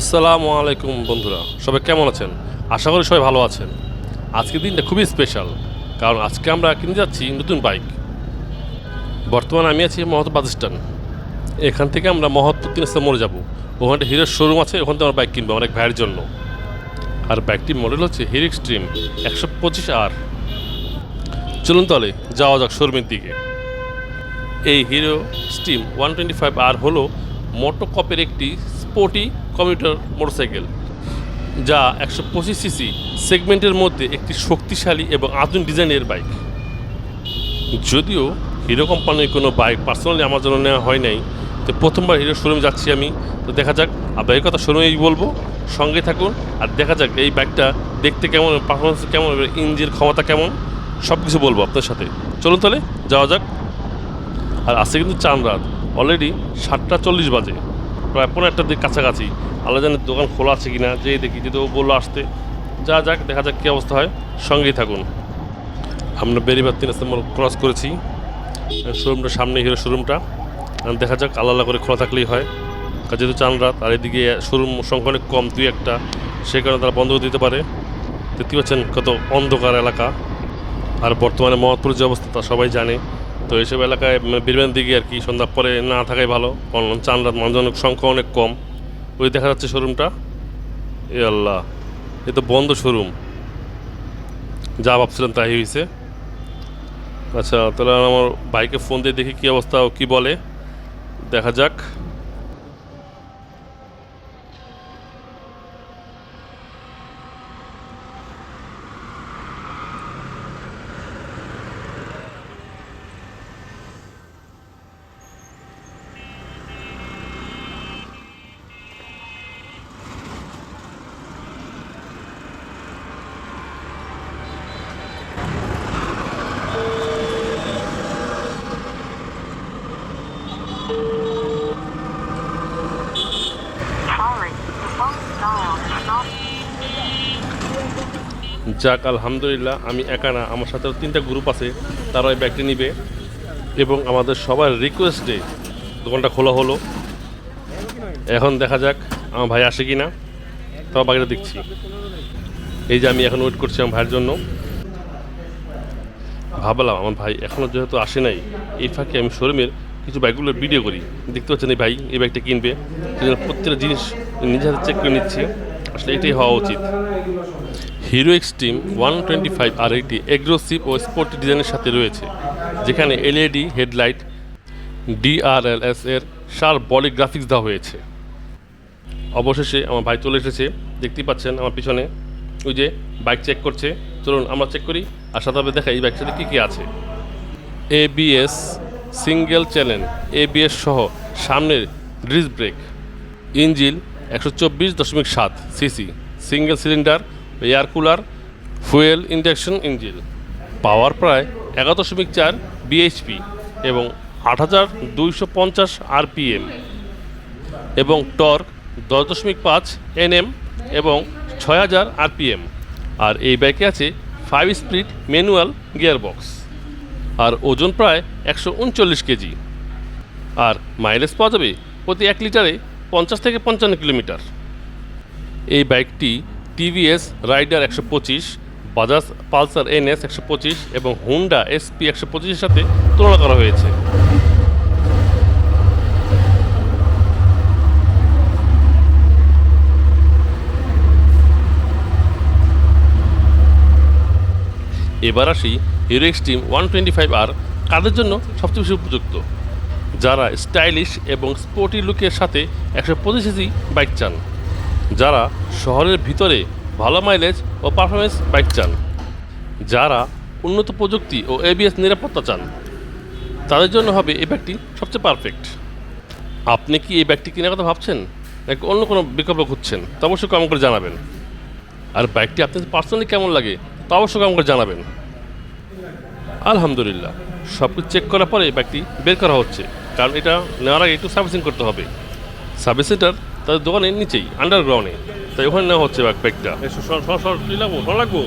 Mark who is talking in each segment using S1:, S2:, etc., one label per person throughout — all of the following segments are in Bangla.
S1: আসসালামু আলাইকুম বন্ধুরা, সবাই কেমন আছেন? আশা করি সবাই ভালো আছেন। আজকের দিনটা খুবই স্পেশাল কারণ আজকে আমরা কিনতে যাচ্ছি নতুন বাইক বর্তমানে আমি আছি মহৎ বাস এখান থেকে আমরা মহৎপুর তিন রাস্তা মোড়ে যাব। ওখানে হিরোর শোরুম আছে, ওখান থেকে আমরা বাইক কিনবো অনেক ভাইয়ের জন্য। আর বাইকটির মডেল হচ্ছে হিরো এক্সট্রিম একশো পঁচিশ আর চলুন তাহলে, যাওয়া যাক শোরুমের দিকে। এই Hero steam one twenty five R হলো মোটো কপের একটি স্পোর্টি কমিউটার মোটরসাইকেল, যা একশো পঁচিশ সিসি সেগমেন্টের মধ্যে একটি শক্তিশালী এবং আধুনিক ডিজাইনের বাইক। যদিও হিরো কোম্পানির কোনো বাইক পার্সোনালি আমার জন্য নেওয়া হয় নাই, তো প্রথমবার হিরো শোরুমে যাচ্ছি আমি। তো দেখা যাক আপনার এই কথা শোরুমেই বলব। সঙ্গে থাকুন আর দেখা যাক এই বাইকটা দেখতে কেমন পারফরমেন্স কেমন ইঞ্জিন ক্ষমতা কেমন সব কিছু বলব আপনার সাথে। চলুন তাহলে, যাওয়া যাক। আর আজকে কিন্তু চান রাত। অলরেডি সাতটা চল্লিশ বাজে। প্রায় পনেরো একটার দিক কাছাকাছি। আল্লাহ জানে দোকান খোলা আছে কি না যেই দেখি, যদি ও বলল আসতে, যা যাক, দেখা যাক কী অবস্থা হয়। সঙ্গেই থাকুন। আমরা বেরিবার তিন রাস্তা ক্রস করেছি। শোরুমটার সামনে হিরো শোরুমটা। দেখা যাক, আল্লাহ করে খোলা থাকলেই হয়। কারণ যেহেতু চান রাত, আর এদিকে শোরুম সংখ্যা অনেক কম, দুই একটা সেই কারণে তারা বন্ধ দিতে পারে। দেখতে পাচ্ছেন কত অন্ধকার এলাকা। আর বর্তমানে মহৎপুর যে অবস্থা, তা সবাই জানে। তো এইসব এলাকায় বীরবেন দিকে আর কি সন্ধ্যার পরে না থাকাই ভালো, কারণ চান রাত মানুষজনের সংখ্যা অনেক কম। ওই দেখা যাচ্ছে শোরুমটা। এ আল্লাহ, এ তো বন্ধ শোরুম। যা ভাবছিলাম তাই হয়েছে আচ্ছা তাহলে আমার বাইকে ফোন দিয়ে দেখি কী অবস্থা, ও কী বলে। দেখা যাক। যাক, আলহামদুলিল্লাহ, আমি একা না, আমার সাথে তিনটা গ্রুপ আছে তারা ওই ব্যাগটি নিবে। এবং আমাদের সবার রিকোয়েস্টে দোকানটা খোলা হলো। এখন দেখা যাক, আমার ভাই আসে কি না তাও বাকিটা দেখছি। এই যে আমি এখন ওয়েট করছি আমার ভাইয়ের জন্য। ভাবলাম, আমার ভাই এখনও যেহেতু আসে নাই, এই ফাঁকে আমি শোরুমের কিছু বাইকগুলোর ভিডিও করি। দেখতে পাচ্ছেন এই ভাই, এই বাইকটা কিনবে। প্রত্যেকটা জিনিস নিজের হাতে চেক করে নিচ্ছি। আসলে এটাই হওয়া উচিত। Hero Xtreme one twenty five R একটি এগ্রোসিভ ও স্পোর্টি ডিজাইনের সাথে রয়েছে, যেখানে এলইডি, হেডলাইট ডিআরএলএস এর সার বডি গ্রাফিক্স দেওয়া হয়েছে। অবশেষে আমার ভাই চলে এসেছে, দেখতেই পাচ্ছেন আমার পিছনে। ওই যে বাইক চেক করছে, চলুন আমরা চেক করি আর সাথে দেখা এই বাইকের সাথে কী কী আছে। এবিএস সিঙ্গেল চ্যানেল এবিএস সহ সামনের ডিস ব্রেক ইঞ্জিন একশো চব্বিশ দশমিক সাত cc, single cylinder, air cooler, fuel induction engine, power প্রায় এগারো দশমিক চার বিএইচপি এবং আট হাজার দুইশো পঞ্চাশ আরপিএম এবং টর্ক দশ দশমিক পাঁচ এনএম এবং ছয় হাজার আরপিএম। আর এই বাইকে আছে ফাইভ স্পিড ম্যানুয়াল গিয়ারবক্স আর ওজন প্রায় একশো উনচল্লিশ কেজি। আর মাইলেজ পাওয়া যাবে প্রতি এক লিটারে পঞ্চাশ থেকে পঞ্চান্ন কিলোমিটার। এই বাইকটি টিভিএস, রাইডার একশো পঁচিশ, বাজাজ পালসার এনএস একশো পঁচিশ এবং হুন্ডা এসপি একশো পঁচিশের সাথে তুলনা করা হয়েছে। এবার আসি Hero Xtreme one twenty five R কাদের জন্য সবচেয়ে বেশি উপযুক্ত? যারা স্টাইলিশ এবং স্পোর্টি লুকের সাথে একশো পঁচিশ সিসি বাইক চান, যারা শহরের ভিতরে ভালো মাইলেজ ও পারফরমেন্স বাইক চান, যারা উন্নত প্রযুক্তি ও এবিএস নিরাপত্তা চান, তাদের জন্য হবে এই ব্যাগটি সবচেয়ে পারফেক্ট আপনি কি এই ব্যাগটি কেনার কথা ভাবছেন, নাকি অন্য কোনো বিকল্প খুঁজছেন? তা অবশ্যই কম করে জানাবেন। আর বাইকটি আপনাদের পার্সোনালি কেমন লাগে, তা অবশ্যই কম করে জানাবেন। আলহামদুলিল্লাহ সব কিছু চেক করার পরে বাইকটি বের করা হচ্ছে। কারণ এটা নেওয়ার আগে একটু সার্ভিসিং করতে হবে। সার্ভিস সেন্টার তাদের দোকানের নিচেই আন্ডারগ্রাউন্ডে তাই ওখানে নেওয়া হচ্ছে বাইক বাইকটা লাগবো লাগবো।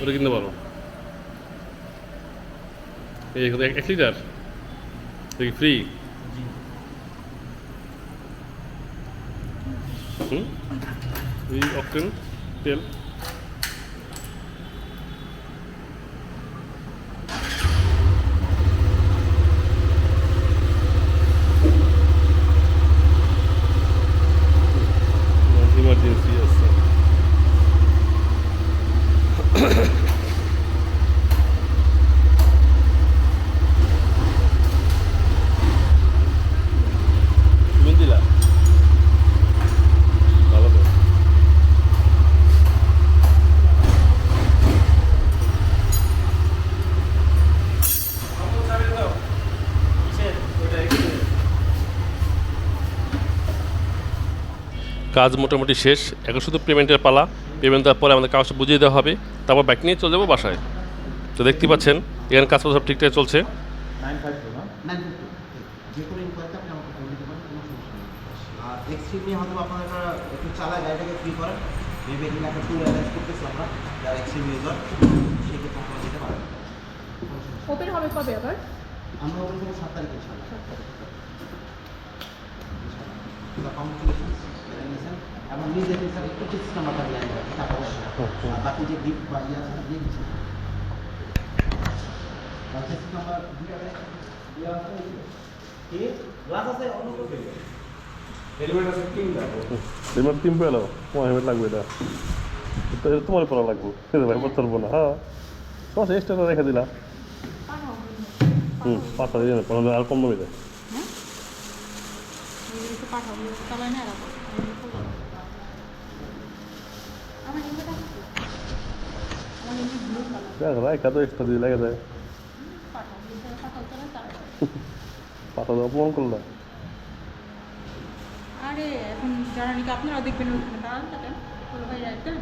S1: ওটা কিনতে পারো। এক লিটার দেখি ফ্রি হুম এই অকটেন তেল ইমার্জেন্সি আছে তুমি দিলা ভালো তো কাজ মোটামুটি শেষ। এখন শুধু পেমেন্টের পালা। পেমেন্ট দেওয়ার পরে আমাদের কাগজটা বুঝিয়ে দেওয়া হবে। তারপর ব্যাক নিয়ে চলে যাব বাসায়। তো দেখতে পাচ্ছেন এখানে কাজটা সব ঠিকঠাক চলছে।
S2: আমরা।
S3: ওপেন হবে কবে আবার?
S2: আমরা ওখানে থেকে সাত তারিখ ইনশাল্লাহ কংগ্রেচুলেশন এবং নিজে স্যার একটু দিয়ে টাকা পয়সা। বাকি যে গিফট বা ইয়ে আছে দিয়ে দিচ্ছি। দেওয়া আছে কি গ্লাস আছে অন্য
S4: হেলমেট যাব
S1: তোমার হেলমেট লাগবে এটা। তোমার পরা লাগবে। ভাই পারব না হ্যাঁ। তোমার এক্সট্রা রেখে দিলা হুম পাঁচটা দিয়ে আর কম দামে দেয়
S3: পাঠাও চালাই না রাখো আমার হেলমেট আছে তো? আমার হেলমেট
S1: দেখ রাখা তো এক্সট্রা দিয়ে লেগে যায় পাতা তো অপমান করলাম
S3: আরে এখন যারা নাকি আপনারা দেখবেন দাঁড়ান থাকেন ভাই রাখতেন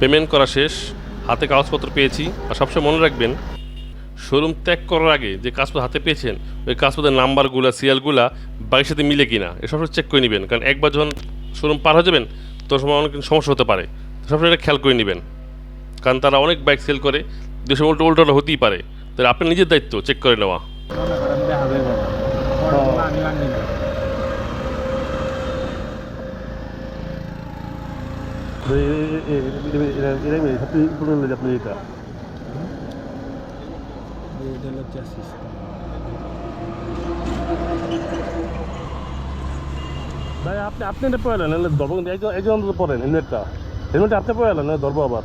S1: পেমেন্ট করা শেষ হাতে কাগজপত্র পেয়েছি আর সবসময় মনে রাখবেন শোরুম ত্যাগ করার আগে যে কাগজপত্র হাতে পেয়েছেন ওই কাগজপত্রের নাম্বারগুলো সিরিয়ালগুলো বাইকের সাথে মিলে কিনা এসব চেক করে নেবেন কারণ একবার যখন শোরুম পার হয়ে যাবেন তখন সময় অনেক সমস্যা হতে পারে সবসময় এটা খেয়াল করে নেবেন কারণ তারা অনেক বাইক সেল করে যে সময় উল্টো উল্টোটা হতেই পারে তাহলে আপনার নিজের দায়িত্ব চেক করে নেওয়া
S4: মনে
S1: এটা ভাই, আপনি আপনি এটা নাহলে ধরবো। কিন্তু একজন একজন অন্তত পড়েন হেলমেটটা। হেলমেটটা আপনি না ধরবো আবার।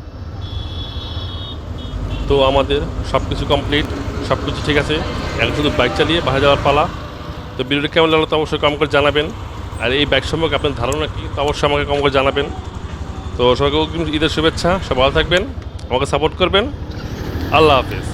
S1: তো আমাদের সব কিছু কমপ্লিট সব কিছু ঠিক আছে। এখন শুধু বাইক চালিয়ে বাসা যাওয়ার পালা। তো ভিডিওটা কেমন লাগল তো অবশ্যই কম করে জানাবেন। আর এই বাইক সম্পর্কে আপনার ধারণা কী, তো অবশ্যই আমাকে কম করে জানাবেন। তো সবাইকে ঈদের শুভেচ্ছা সব ভালো থাকবেন, আমাকে সাপোর্ট করবেন। আল্লাহ হাফিজ।